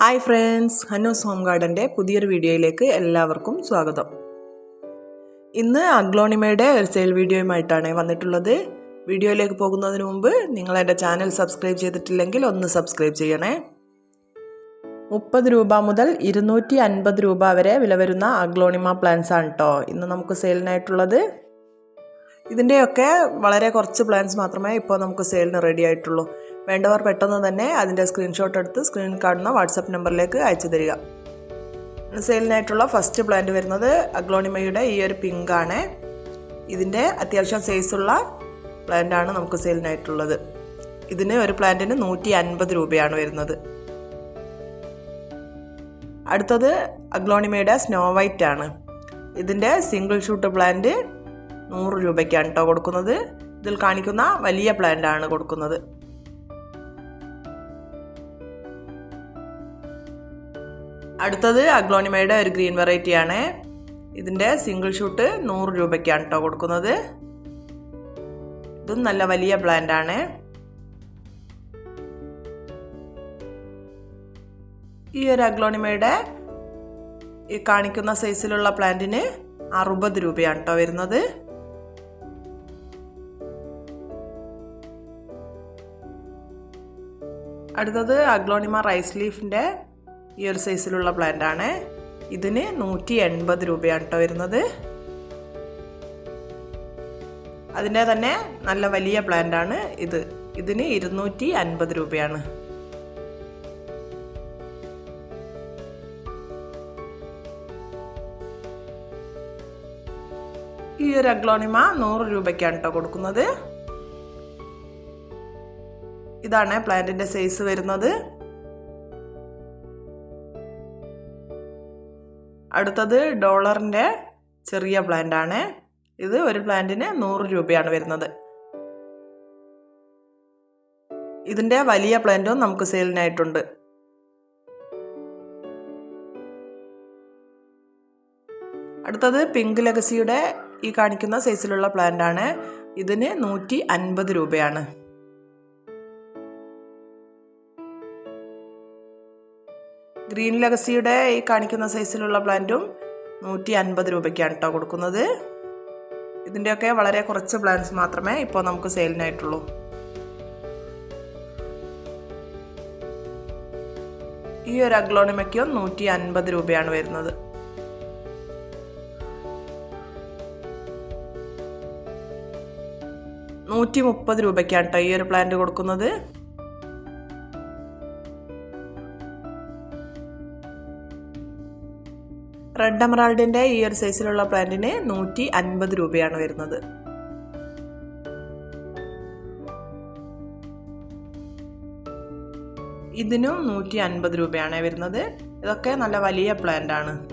Hi friends Hanos home ഗാർഡന്റെ പുതിയൊരു വീഡിയോയിലേക്ക് എല്ലാവർക്കും സ്വാഗതം. ഇന്ന് അഗ്ലോണിമയുടെ ഒരു സെയിൽ വീഡിയോയുമായിട്ടാണ് വന്നിട്ടുള്ളത്. വീഡിയോയിലേക്ക് പോകുന്നതിന് മുമ്പ് നിങ്ങൾ എന്റെ ചാനൽ സബ്സ്ക്രൈബ് ചെയ്തിട്ടില്ലെങ്കിൽ ഒന്ന് സബ്സ്ക്രൈബ് ചെയ്യണേ. മുപ്പത് രൂപ മുതൽ ഇരുന്നൂറ്റി അൻപത് രൂപ വരെ വില വരുന്ന അഗ്ലോണിമ പ്ലാന്റ്സ് ആണ് കേട്ടോ ഇന്ന് നമുക്ക് സെയിലിനായിട്ടുള്ളത് ഇതിന്റെയൊക്കെ വളരെ കുറച്ച് പ്ലാൻസ് മാത്രമേ ഇപ്പോൾ നമുക്ക് സെയിലിന് റെഡി ആയിട്ടുള്ളൂ. വേണ്ടവർ പെട്ടെന്ന് തന്നെ അതിന്റെ സ്ക്രീൻഷോട്ട് എടുത്ത് സ്ക്രീൻ കാണുന്ന വാട്സപ്പ് നമ്പറിലേക്ക് അയച്ചു തരിക. സെയിലിനായിട്ടുള്ള ഫസ്റ്റ് പ്ലാന്റ് വരുന്നത് അഗ്ലോണിമയുടെ ഈ ഒരു പിങ്ക് ആണ്. ഇതിന്റെ അത്യാവശ്യം സൈസുള്ള പ്ലാന്റാണ് നമുക്ക് സെയിലിനായിട്ടുള്ളത് ഇതിന് ഒരു പ്ലാന്റിന് നൂറ്റി അൻപത് രൂപയാണ് വരുന്നത്. അടുത്തത് അഗ്ലോണിമയുടെ സ്നോ വൈറ്റ് ആണ്. ഇതിന്റെ സിംഗിൾ ഷൂട്ട് പ്ലാന്റ് നൂറ് രൂപയ്ക്കാണ് കേട്ടോ കൊടുക്കുന്നത്. ഇതിൽ കാണിക്കുന്ന വലിയ പ്ലാന്റ് ആണ് കൊടുക്കുന്നത്. അടുത്തത് അഗ്ലോണിമയുടെ ഒരു ഗ്രീൻ വെറൈറ്റി ആണ് ഇതിന്റെ സിംഗിൾ ഷൂട്ട് നൂറ് രൂപയ്ക്കാണ് കേട്ടോ കൊടുക്കുന്നത്. ഇതും നല്ല വലിയ പ്ലാന്റ് ആണ്. ഈ ഒരു അഗ്ലോണിമയുടെ ഈ കാണിക്കുന്ന സൈസിലുള്ള പ്ലാന്റിന് അറുപത് രൂപയാണ് കേട്ടോ വരുന്നത്. അടുത്തത് അഗ്ലോണിമ റൈസ് ലീഫിന്റെ ഈ ഒരു സൈസിലുള്ള പ്ലാന്റ് ആണ് ഇതിന് നൂറ്റി എൺപത് രൂപയാണ് കേട്ടോ വരുന്നത്. അതിന്റെ തന്നെ നല്ല വലിയ പ്ലാന്റ് ആണ് ഇത്. ഇതിന് ഇരുന്നൂറ്റി അൻപത് രൂപയാണ്. ഈ ഒരു അഗ്ലോണിമ നൂറ് രൂപയ്ക്കാണ് കേട്ടോ കൊടുക്കുന്നത്. ഇതാണ് പ്ലാന്റിന്റെ സൈസ് വരുന്നത്. അടുത്തത് ഡോളറിന്റെ ചെറിയ പ്ലാന്റ് ആണ് ഇത് ഒരു പ്ലാന്റിന് നൂറ് രൂപയാണ് വരുന്നത്. ഇതിന്റെ വലിയ പ്ലാന്റും നമുക്ക് സെയിലിനായിട്ടുണ്ട്. അടുത്തത് പിങ്ക് ലെഗസിയുടെ ഈ കാണിക്കുന്ന സൈസിലുള്ള പ്ലാന്റ് ആണ് ഇതിന് നൂറ്റി അൻപത് രൂപയാണ്. ഗ്രീൻ ലെഗസിയുടെ ഈ കാണിക്കുന്ന സൈസിലുള്ള പ്ലാന്റും നൂറ്റി അൻപത് രൂപയ്ക്കാണ് കേട്ടോ കൊടുക്കുന്നത്. ഇതിന്റെയൊക്കെ വളരെ കുറച്ച് പ്ലാന്റ്സ് മാത്രമേ ഇപ്പോൾ നമുക്ക് സെയിലിനായിട്ടുള്ളൂ ഈ ഒരു അഗ്ലോണിമയ്ക്കും നൂറ്റി അൻപത് രൂപയാണ് വരുന്നത്. നൂറ്റി മുപ്പത് രൂപയ്ക്കാണ് കേട്ടോ ഈ ഒരു പ്ലാന്റ് കൊടുക്കുന്നത്. റെഡ് എമറാൾഡിന്റെ ഈ ഒരു സൈസിലുള്ള പ്ലാന്റിന് നൂറ്റി അൻപത് രൂപയാണ് വരുന്നത്. ഇതിനും നൂറ്റി അൻപത് രൂപയാണ് വരുന്നത്. ഇതൊക്കെ നല്ല വലിയ പ്ലാന്റ് ആണ്.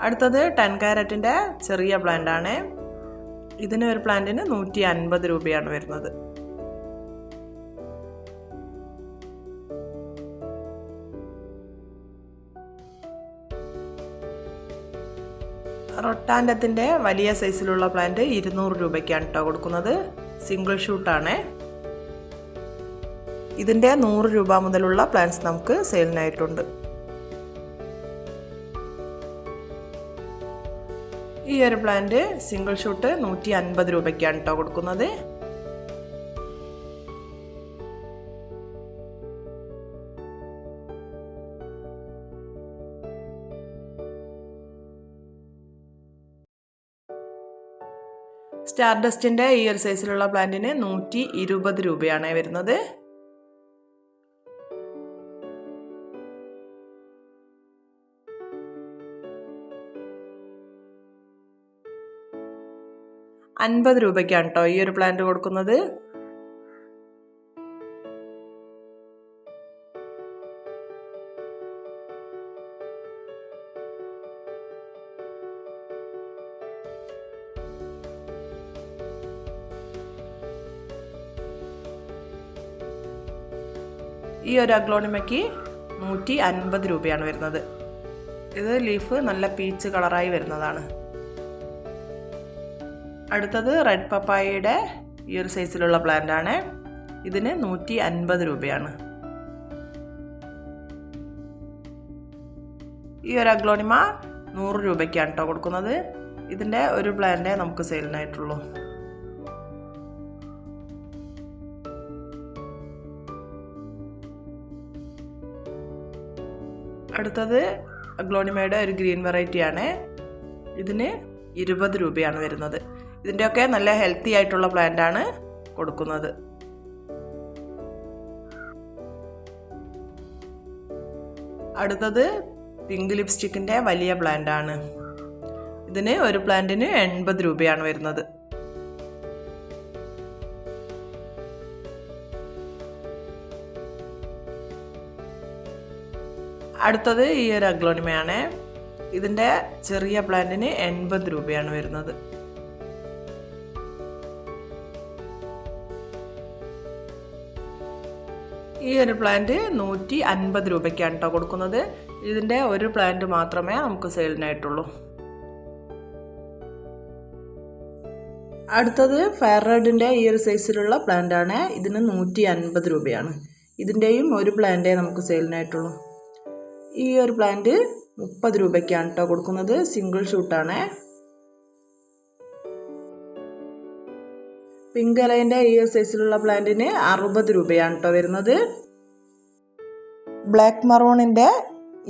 അടുത്തത് ടെൻ കാരറ്റിന്റെ ചെറിയ പ്ലാന്റ് ആണ്. ഇതിന് ഒരു പ്ലാന്റിന് നൂറ്റി അൻപത് രൂപയാണ് വരുന്നത്. റൊട്ടാൻഡത്തിന്റെ വലിയ സൈസിലുള്ള പ്ലാന്റ് ഇരുന്നൂറ് രൂപയ്ക്കാണ് കേട്ടോ കൊടുക്കുന്നത്. സിംഗിൾ ഷൂട്ടാണ്. ഇതിന്റെ നൂറ് രൂപ മുതലുള്ള പ്ലാന്റ്സ് നമുക്ക് സെയിലിനായിട്ടുണ്ട്. ഈ ഒരു പ്ലാന്റ് സിംഗിൾ ഷൂട്ട് നൂറ്റി അൻപത് രൂപയ്ക്കാണ് കേട്ടോ കൊടുക്കുന്നത്. സ്റ്റാർ ഡസ്റ്റിന്റെ ഈ ഒരു സൈസിലുള്ള പ്ലാന്റിന് നൂറ്റി ഇരുപത് രൂപയാണ് വരുന്നത്. അൻപത് രൂപയ്ക്കാണ് കേട്ടോ ഈ ഒരു പ്ലാന്റ് കൊടുക്കുന്നത്. ഈ ഒരു അഗ്ലോണിമയ്ക്ക് നൂറ്റി അൻപത് രൂപയാണ് വരുന്നത്. ഇത് ലീഫ് നല്ല പീച്ച് കളറായി വരുന്നതാണ്. അടുത്തത് റെഡ് പപ്പായയുടെ ഈ ഒരു സൈസിലുള്ള പ്ലാന്റ് ആണ് ഇതിന് നൂറ്റി അൻപത് രൂപയാണ്. ഈ ഒരു അഗ്ലോണിമ നൂറ് രൂപയ്ക്കാണ് കേട്ടോ കൊടുക്കുന്നത്. ഇതിന്റെ ഒരു പ്ലാന്റേ നമുക്ക് സെയിലിനായിട്ടുള്ളൂ. അടുത്തത് ഗ്ലോണിമയുടെ ഒരു ഗ്രീൻ വെറൈറ്റിയാണ്. ഇതിന് ഇരുപത് രൂപയാണ് വരുന്നത്. ഇതിന്റെയൊക്കെ നല്ല ഹെൽത്തി ആയിട്ടുള്ള പ്ലാന്റ് ആണ് കൊടുക്കുന്നത്. അടുത്തത് പിങ്ക് ലിപ്സ്റ്റിക്കിന്റെ വലിയ പ്ലാന്റ് ആണ്. ഇതിന് ഒരു പ്ലാന്റിന് എൺപത് രൂപയാണ് വരുന്നത്. അടുത്തത് ഈ ഒരു അഗ്ലോണിമയാണ്. ഇതിന്റെ ചെറിയ പ്ലാന്റിന് എൺപത് രൂപയാണ് വരുന്നത്. ഈ ഒരു പ്ലാന്റ് നൂറ്റി അൻപത് രൂപയ്ക്കാണ് കേട്ടോ കൊടുക്കുന്നത്. ഇതിന്റെ ഒരു പ്ലാന്റ് മാത്രമേ നമുക്ക് സെയിലിനായിട്ടുള്ളൂ. അടുത്തത് ഫയർ റെഡിന്റെ ഈ ഒരു സൈസിലുള്ള പ്ലാന്റ് ആണ് ഇതിന് നൂറ്റി അൻപത് രൂപയാണ്. ഇതിന്റെയും ഒരു പ്ലാന്റേ നമുക്ക് സെയിലിനായിട്ടുള്ളൂ. ഈ ഒരു പ്ലാന്റ് മുപ്പത് രൂപയ്ക്കാണ് കേട്ടോ കൊടുക്കുന്നത്. സിംഗിൾ ഷൂട്ടാണ് പിങ്ക് അലൈന്റെ ഈ ഒരു സൈസിലുള്ള പ്ലാന്റിന് അറുപത് രൂപയാണ് കേട്ടോ വരുന്നത്. ബ്ലാക്ക് മറൂണിന്റെ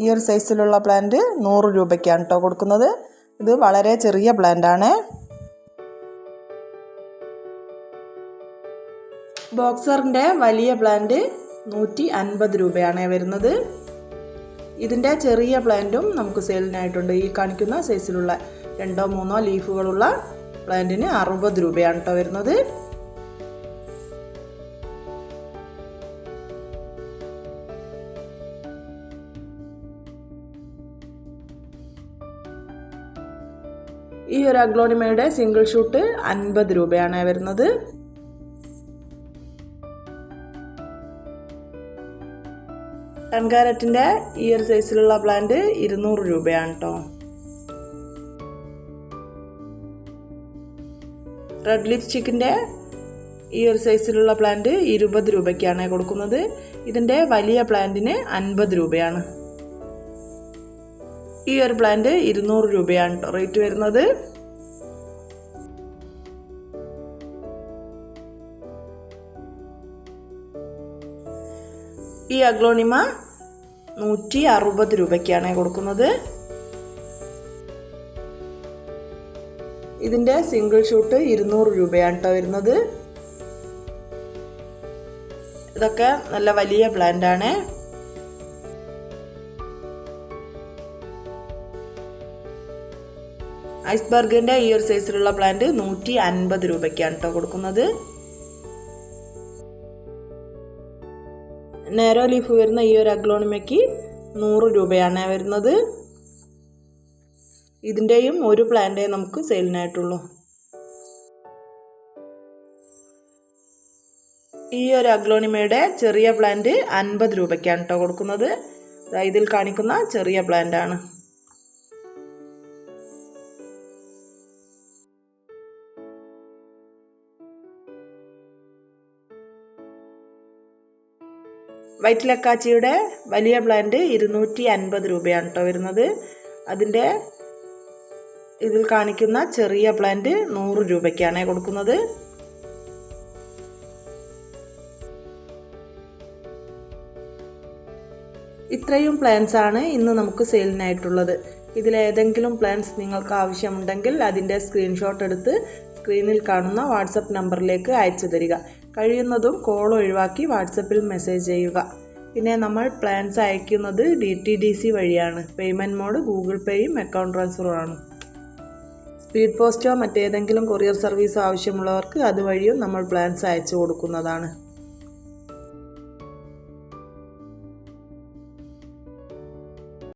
ഈ ഒരു സൈസിലുള്ള പ്ലാന്റ് നൂറ് രൂപയ്ക്കാണ് കേട്ടോ കൊടുക്കുന്നത്. ഇത് വളരെ ചെറിയ പ്ലാന്റ് ആണ്. ബോക്സറിന്റെ വലിയ പ്ലാന്റ് നൂറ്റി അൻപത് രൂപയാണ് വരുന്നത്. ഇതിന്റെ ചെറിയ പ്ലാന്റും നമുക്ക് സെയിലിനായിട്ടുണ്ട്. ഈ കാണിക്കുന്ന സൈസിലുള്ള രണ്ടോ മൂന്നോ ലീഫുകളുള്ള പ്ലാന്റിന് അറുപത് രൂപയാണ് കേട്ടോ വരുന്നത്. ഈ ഒരു അഗ്ലോണിമയുടെ സിംഗിൾ ഷൂട്ട് അൻപത് രൂപയാണ് വരുന്നത്. ടെൻ കാരറ്റിന്റെ ഈ ഒരു സൈസിലുള്ള പ്ലാന്റ് ഇരുന്നൂറ് രൂപയാണ് കേട്ടോ റെഡ് ലിപ്സ്റ്റിക്കിന്റെ ഈ ഒരു സൈസിലുള്ള പ്ലാന്റ് ഇരുപത് രൂപയ്ക്കാണ് കൊടുക്കുന്നത്. ഇതിന്റെ വലിയ പ്ലാന്റിന് അൻപത് രൂപയാണ്. ഈ ഒരു പ്ലാന്റ് ഇരുന്നൂറ് രൂപയാണ് റേറ്റ് വരുന്നത്. ഈ അഗ്ലോണിമ നൂറ്റി അറുപത് രൂപയ്ക്കാണ് കൊടുക്കുന്നത്. ഇതിന്റെ സിംഗിൾ ഷൂട്ട് ഇരുന്നൂറ് രൂപയാണ് കേട്ടോ വരുന്നത്. ഇതൊക്കെ നല്ല വലിയ പ്ലാന്റ് ആണ്. ഐസ്ബർഗിന്റെ ഈ ഒരു സൈസിലുള്ള പ്ലാന്റ് നൂറ്റി അൻപത് രൂപയ്ക്കാണ് കേട്ടോ കൊടുക്കുന്നത്. നേരോ ലീഫ് വരുന്ന ഈ ഒരു അഗ്ലോണിമയ്ക്ക് നൂറ് രൂപയാണ് വരുന്നത്. ഇതിന്റെയും ഒരു പ്ലാന്റേ നമുക്ക് സെയിലിനായിട്ടുള്ളൂ. ഈ ഒരു അഗ്ലോണിമയുടെ ചെറിയ പ്ലാന്റ് അൻപത് രൂപയ്ക്കാണ് കേട്ടോ കൊടുക്കുന്നത്. ഇതിൽ കാണിക്കുന്ന ചെറിയ പ്ലാന്റ് ആണ് വൈറ്റിലക്കാച്ചിയുടെ വലിയ പ്ലാന്റ് ഇരുന്നൂറ്റി അൻപത് രൂപയാണ് കേട്ടോ വരുന്നത്. അതിന്റെ ഇതിൽ കാണിക്കുന്ന ചെറിയ പ്ലാന്റ് നൂറ് രൂപയ്ക്കാണ് കൊടുക്കുന്നത്. ഇത്രയും പ്ലാൻസ് ആണ് ഇന്ന് നമുക്ക് സെയിലിനായിട്ടുള്ളത്. ഇതിലേതെങ്കിലും പ്ലാൻസ് നിങ്ങൾക്ക് ആവശ്യമുണ്ടെങ്കിൽ അതിന്റെ സ്ക്രീൻഷോട്ട് എടുത്ത് സ്ക്രീനിൽ കാണുന്ന വാട്സപ്പ് നമ്പറിലേക്ക് അയച്ചു തരിക. കഴിയുന്നതും കോൾ ഒഴിവാക്കി വാട്സപ്പിൽ മെസ്സേജ് ചെയ്യുക. പിന്നെ നമ്മൾ പ്ലാൻസ് അയക്കുന്നത് ഡി ടി ഡി സി വഴിയാണ്. പേയ്മെന്റ് മോഡ് ഗൂഗിൾ പേയും അക്കൗണ്ട് ട്രാൻസ്ഫറും ആണ്. സ്പീഡ് പോസ്റ്റോ മറ്റേതെങ്കിലും കൊറിയർ സർവീസോ ആവശ്യമുള്ളവർക്ക് അതുവഴിയും നമ്മൾ പ്ലാൻസ് അയച്ചു കൊടുക്കുന്നതാണ്.